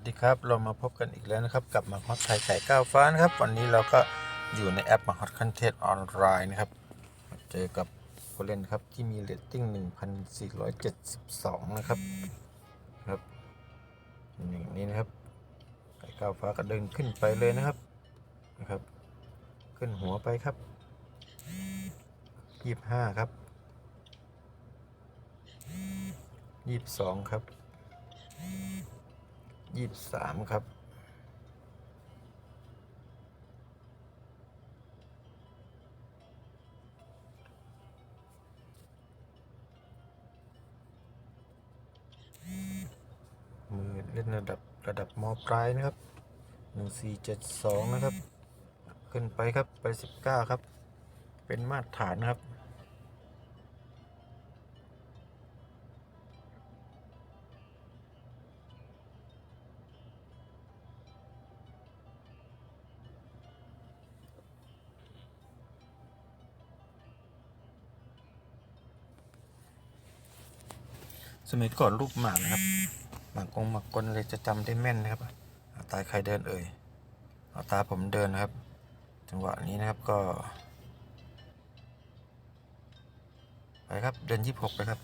วัสดีครับ เรามาพบกันอีกแล้วนะครับ กับมาฮอตไทยไก่ก้าวฟ้านะครับ วันนี้เราก็อยู่ในแอปมาฮอตคันเทศออนไลน์นะครับ เจอกับผู้เล่นครับ ที่มีเรตติ้ง 1,472 นะครับครับอย่างนี้นะครับ ไก่ก้าวฟ้าก็เดินขึ้นไปเลยนะครับนะครับ ขึ้นหัวไปครับ 25 ครับ 22 ครับ ยี่สิบสามครับมือเล่นระดับระดับมอปลายนะครับหนึ่งสี่เจ็ดสองนะครับ ขึ้นไปครับไปสิบเก้าครับ เป็นมาตรฐานนะครับ สมัยก่อนรูปหมากนะครับ หมากกงหมากกลเลยจะจำได้แม่นนะครับเอาตาใครเดินเอ่ยเอาตาผมเดินนะครับ จังหวะนี้นะครับก็ ไปครับเดินยี่สิบหกไปครับ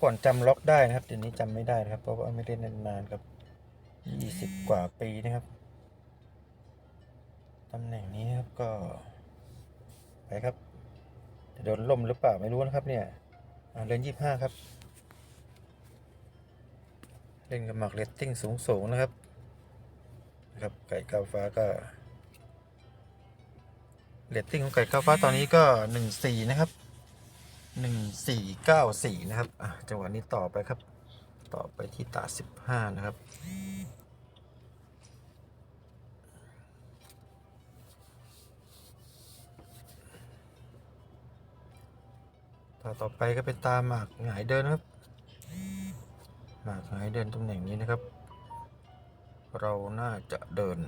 ก่อนจำล็อกได้นะครับเดี๋ยวนี้จำไม่ได้นะครับ เพราะว่าไม่ได้นานๆครับยี่สิบกว่าปีนะครับตำแหน่งนี้นครับก็ ไปครับ โดนล่มหรือเปล่าไม่รู้นะครับ เนี่ยเล่นยี่ห้าครับ เล่นกับหมากเรตติ้งสูงสูงนะครับ นะครับไก่กาฟ้าก็เรตติ้งของไก่กาฟ้าตอนนี้ก็หนึ่งสี่นะครับหนึ่งสี่เก้าสี่นะครับอะจังหวะนี้ต่อไปครับ ต่อไปที่ตาสิบห้านะครับ ตาต่อไปก็เป็นตาหมากหงายเดินครับ หมากหงายเดินตำแหน่งนี้นะครับ เราน่าจะเดิน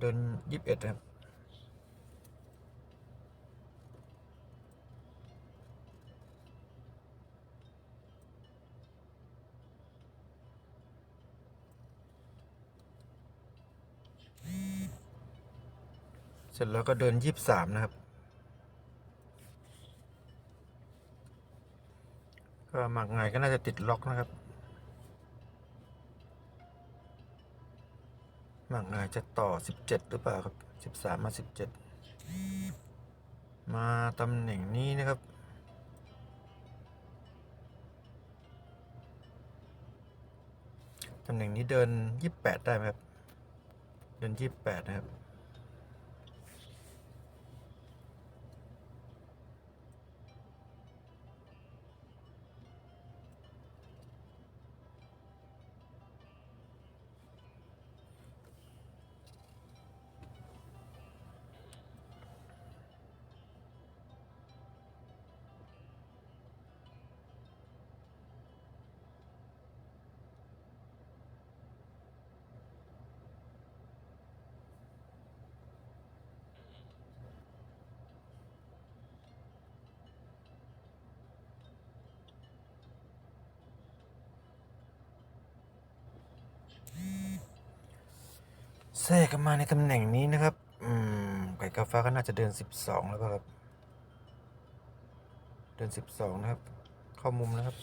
เดินยิบเอ็ดครับ เส ร็จแล้วก็เดินยี่สิบสามนะครับ ก็หมักไงก็น่าจะติดล็อกนะครับ หมักไงจะต่อสิบเจ็ดหรือเปล่าครับสิบสามมาสิบเจ็ดมาตำแหน่งนี้นะครับตำแหน่งนี้เดินยี่แปดได้ไหมครับ เดินยี่แปดนะครับ ทรกกันมาในตำแหน่งนี้นะครับ อืม ไก่กาฟ้าก็น่าจะเดินสิบสองแล้วครับ เดินสิบสองนะครับ เข้ามุมนะครับ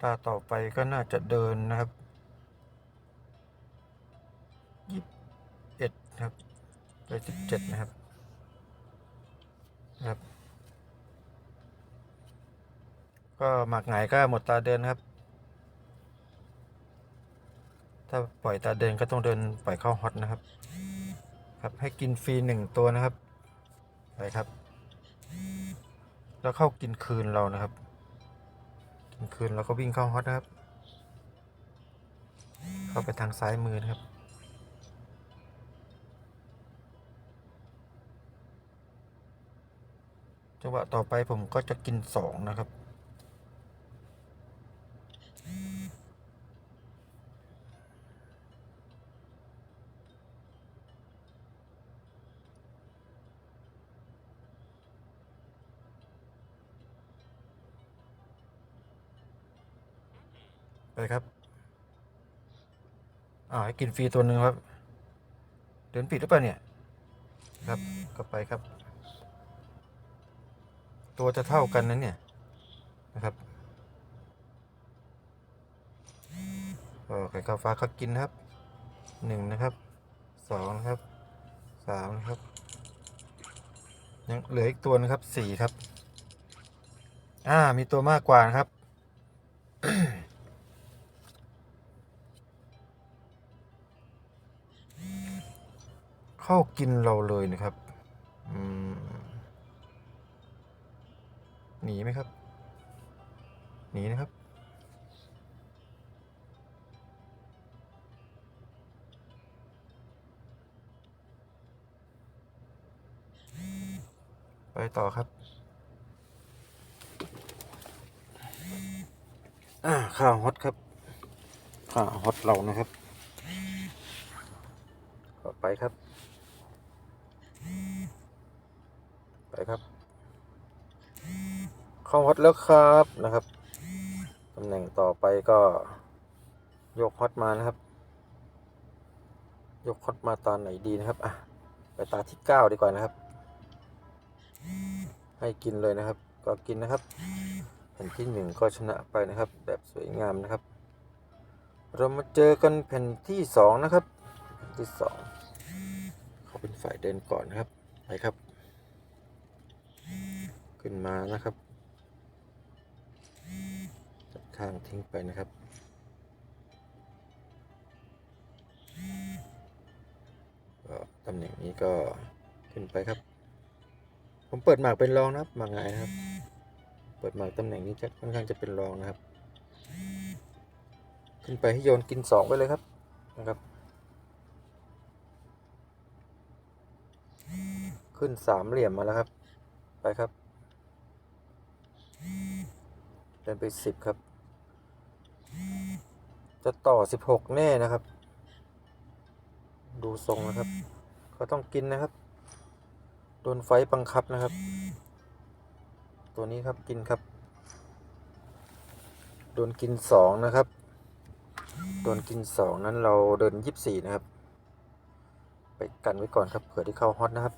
ตาต่อไปก็น่าจะเดินนะครับยี่สิบเอ็ดครับไปสิบเจ็ดนะครับ ก็หมักหงก็หมดตาเดินครับ ถ้าปล่อยตาเดินก็ต้องเดินปล่อยเข้าฮอตนะครับ ครับให้กินฟรีหนึ่งตัวนะครับไปครับ แล้วเข้ากินคืนเรานะครับ กินคืนเราก็วิ่งเข้าฮอตนะครับ เข้าไปทางซ้ายมือนะครับจังหวะต่อไปผมก็จะกินสองนะครับ ไปครับ อ่าให้กินฟรีตัวหนึ่งครับ เดินปิดหรือเปล่าเนี่ย ครับก็ไปครับ ตัวจะเท่ากันนั้นเนี่ยนะครับโอไข่ข้าวฟ้าเขากินครับหนึ่งนะครับสองนะครับสามนะครับ ยังเหลืออีกตัวนะครับสี่ครับ อ่า มีตัวมากกว่านะครับ เข้ากินเราเลยนะครับหนีไหมครับ หนีนะครับ ไปต่อครับข้าวฮอตครับข้าวฮอตเรานะครับ ต่อไปครับ ไปครับ เข้าฮอตแล้วครับนะครับตำแหน่งต่อไปก็ยกฮอตมานะครับ ยกฮอตมาตอนไหนดีนะครับอะไปตาที่เก้าดีกว่านะครับ ให้กินเลยนะครับ ก็กินนะครับแผ่นที่หนึ่งก็ชนะไปนะครับ แบบสวยงามนะครับ เรามาเจอกันแผ่นที่สองนะครับที่สองเขาเป็นฝ่ายเดินก่อนนะครับไปครับ ขึ้นมานะครับ ข้างทิ้งไปนะครับ ก็ตำแหน่งนี้ก็ขึ้นไปครับ ผมเปิดหมากเป็นรองนะครับหมากไงนะครับ เปิดหมากตำแหน่งนี้จะค่อนข้างจะเป็นรองนะครับ ขึ้นไปให้โยนกินสองไปเลยครับนะครับ ขึ้นสามเหลี่ยมมาแล้วครับ ไปครับเดินไปสิบครับ จะต่อสิบหกแน่นะครับ ดูทรงนะครับ ก็ต้องกินนะครับ โดนไฟบังคับนะครับ ตัวนี้ครับกินครับ โดนกินสองนะครับ โดนกินสองนั้นเราเดินยี่สิบสี่นะครับ ไปกันไว้ก่อนครับเผื่อที่เข้าฮอตนะครับ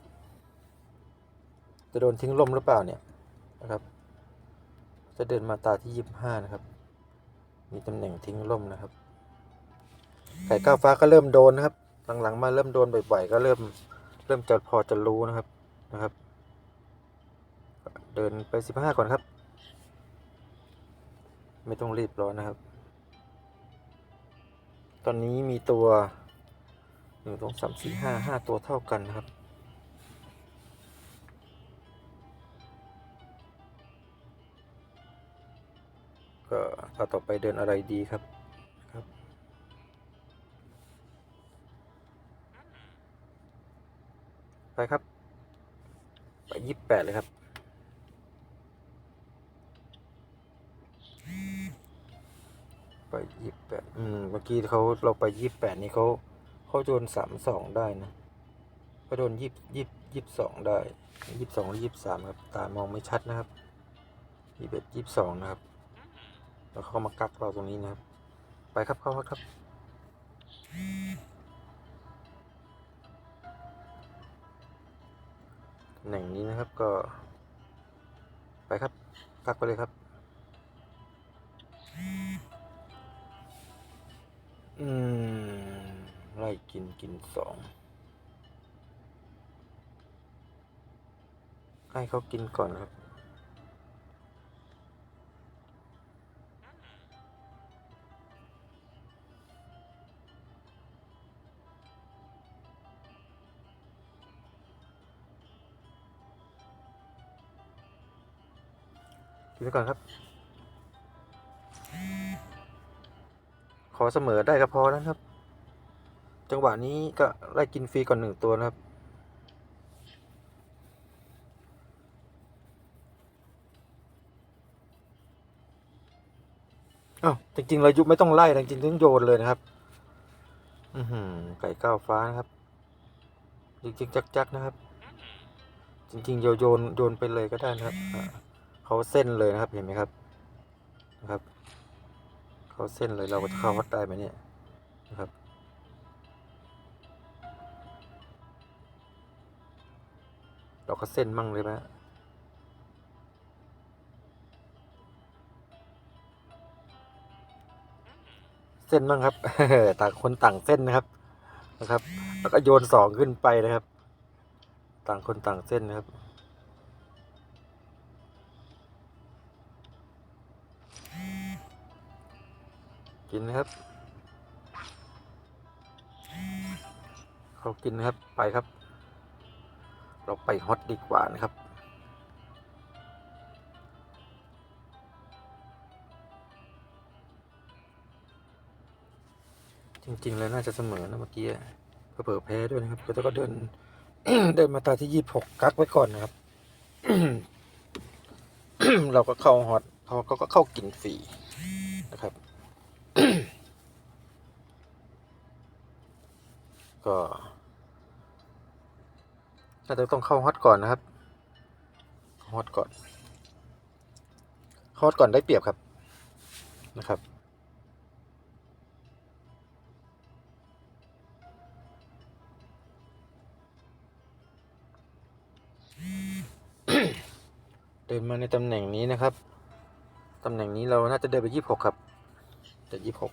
จะโดนทิ้งลมหรือเปล่าเนี่ยนะครับ จะเดินมาตาที่ยี่สิบห้านะครับ มีตำแหน่งทิ้งลมนะครับ ไก่ก้าวฟ้าก็เริ่มโดนนะครับ หลังๆ มาเริ่มโดนบ่อยๆก็เริ่มเริ่มจะพอจะรู้นะครับนะครับ เดินไปสิบห้าก่อนครับ ไม่ต้องรีบร้อนนะครับ ตอนนี้มีตัวหนึ่งสองสามสี่ห้าห้าตัวเท่ากันนะครับ ก็ถ้าต่อไปเดินอะไรดีครับครับ ไปครับ ไปยี่สิบแปดเลยครับไปยี่สิบแปดอืม เมื่อกี้เขาเราไปยี่สิบแปดนี่เขาเขาโดนสามสองได้นะเขาโดนยี่ยี่ยี่สองได้ยี่สองหรือยี่สามครับ ตามองไม่ชัดนะครับยี่สิบเอ็ดยี่สองนะครับ แล้วเขามากักเราตรงนี้นะครับ ไปครับเข้าครับตำแหน่งนี้นะครับก็ ไปครับกักไปเลยครับ อืม ไล่กินกินสองให้เขากินก่อนครับ กินไปก่อนครับ ขอเสมอได้ก็พอแล้วครับ จังหวะนี้ก็ไล่กินฟรีก่อนหนึ่งตัวนะครับอ้าวจริงๆเรายุบไม่ต้องไล่จริงๆต้องโยนเลยนะครับ อือหือไก่ก้าวฟ้านะครับ จริงๆจักๆนะครับ จริงๆโยโยนโยนไปเลยก็ได้นะครับอ่า เขาเส้นเลยนะครับเห็นไหมครับนะครับ เขาเส้นเลยเราก็จะเข้าฮอตได้ไหมเนี่ยนะครับเราก็เส้นมั่งเลยไหมเส้นมั่งครับต่างคนต่างเส้นนะครับนะครับ แล้วก็โยนสองขึ้นไปนะครับ ต่างคนต่างเส้นนะครับ กินนะครับ เขากินนะครับ ไปครับ เราไปฮอตดีกว่านะครับ จริง ๆ แล้วน่าจะเสมอนะเมื่อกี้อะเผื่อแพ้ด้วยนะครับแล้วก็เดิน เดินมาตาที่ยี่สิบหกกักไว้ก่อนนะครับ เราก็เข้าฮอตเขาก็ก็เข้ากินฟรีนะครับ ก็น่าจะต้องเข้าฮอตก่อนนะครับฮอตก่อนฮอตก่อนได้เปรียบครับนะครับเดินมาในตำแหน่งนี้นะครับ ตำแหน่งนี้เราน่าจะเดินไปยี่สิบหกครับเดินยี่สิบหก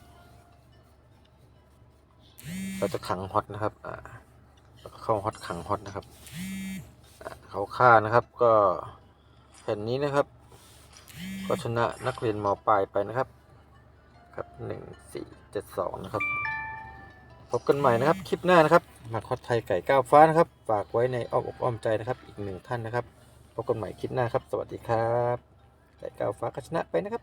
เราจะขังฮอตนะครับอ่าเข้าฮอตขังฮอตนะครับอ่าเขาฆ่านะครับก็แผ่นนี้นะครับ ก็ชนะนักเรียนมปลายไปนะครับ ครับหนึ่งสี่เจ็ดสองนะครับ พบกันใหม่นะครับคลิปหน้านะครับหมักฮอตไทยไก่ก้าวฟ้านะครับ ฝากไว้ในอ้อมอกอ้อมใจนะครับ อีกหนึ่งท่านนะครับพบกันใหม่คลิปหน้าครับ สวัสดีครับ ไก่ก้าวฟ้าก็ชนะไปนะครับ